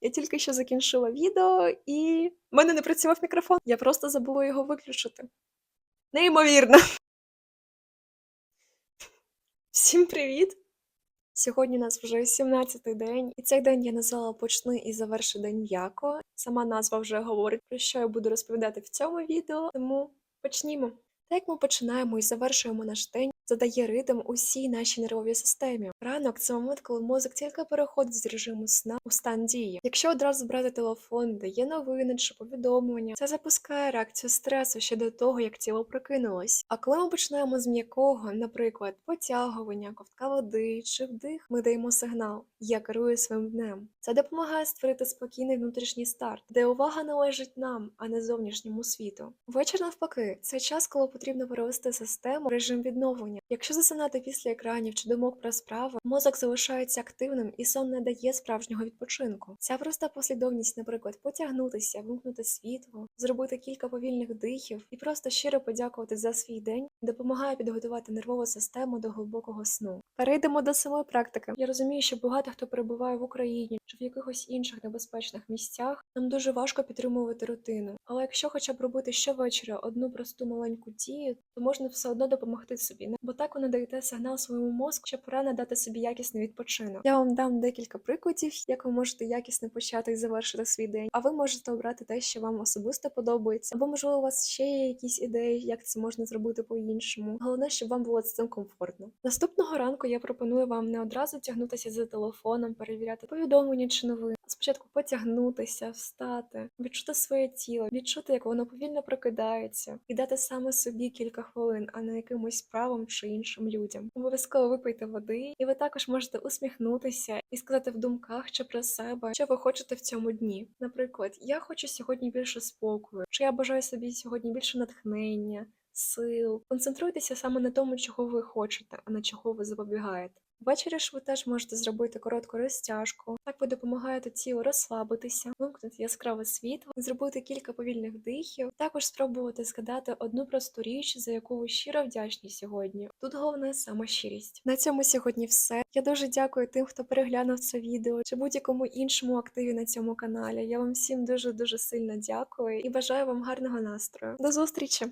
Я тільки що закінчила відео, і в мене не працював мікрофон. Я просто забула його виключити. Неймовірно. Всім привіт! Сьогодні у нас вже 17-й день, і цей день я назвала Почни і заверши день м'яко. Сама назва вже говорить, про що я буду розповідати в цьому відео, тому почнімо. Так як ми починаємо і завершуємо наш день, задає ритм усій нашій нервовій системі. Ранок це момент, коли мозок тільки переходить з режиму сна у стан дії. Якщо одразу брати телефон, де є новини чи повідомлення, це запускає реакцію стресу ще до того, як тіло прокинулось. А коли ми починаємо з м'якого, наприклад, потягування, ковтка води чи вдих, ми даємо сигнал Я керую своїм днем. Це допомагає створити спокійний внутрішній старт, де увага належить нам, а не зовнішньому світу. Вечір навпаки, це час, коли потрібно перевести систему в режим відновлення. Якщо засинати після екранів чи думок про справи, мозок залишається активним і сон не дає справжнього відпочинку. Ця проста послідовність, наприклад, потягнутися, вимкнути світло, зробити кілька повільних дихів і просто щиро подякувати за свій день, допомагає підготувати нервову систему до глибокого сну. Перейдемо до самої практики. Я розумію, що багато хто перебуває в Україні чи в якихось інших небезпечних місцях. Нам дуже важко підтримувати рутину. Але якщо хоча б робити щовечора одну просту маленьку дію, то можна все одно допомогти собі, бо так ви надаєте сигнал своєму мозку, що пора надати собі якісний відпочинок. Я вам дам декілька прикладів, як ви можете якісно почати і завершити свій день. А ви можете обрати те, що вам особисто подобається, або можливо у вас ще є якісь ідеї, як це можна зробити по-іншому. Головне, щоб вам було з цим комфортно. Наступного ранку я пропоную вам не одразу тягнутися за телефоном, перевіряти повідомлення чи новини. Спочатку потягнутися, встати, відчути своє тіло, відчути, як воно повільно прокидається, і дати саме собі кілька хвилин, а не якимось справам чи іншим людям. Обов'язково випийте води, і ви також можете усміхнутися і сказати в думках чи про себе, що ви хочете в цьому дні. Наприклад, я хочу сьогодні більше спокою, чи я бажаю собі сьогодні більше натхнення. Сил, концентруйтеся саме на тому, чого ви хочете, а на чого ви запобігаєте. Ввечері ж ви теж можете зробити коротку розтяжку. Так ви допомагаєте тілу розслабитися, вимкнути яскраве світло, зробити кілька повільних дихів, також спробувати згадати одну просту річ, за яку ви щиро вдячні сьогодні. Тут головне саме щирість. На цьому сьогодні все. Я дуже дякую тим, хто переглянув це відео чи будь-якому іншому активі на цьому каналі. Я вам всім дуже дуже сильно дякую і бажаю вам гарного настрою. До зустрічі!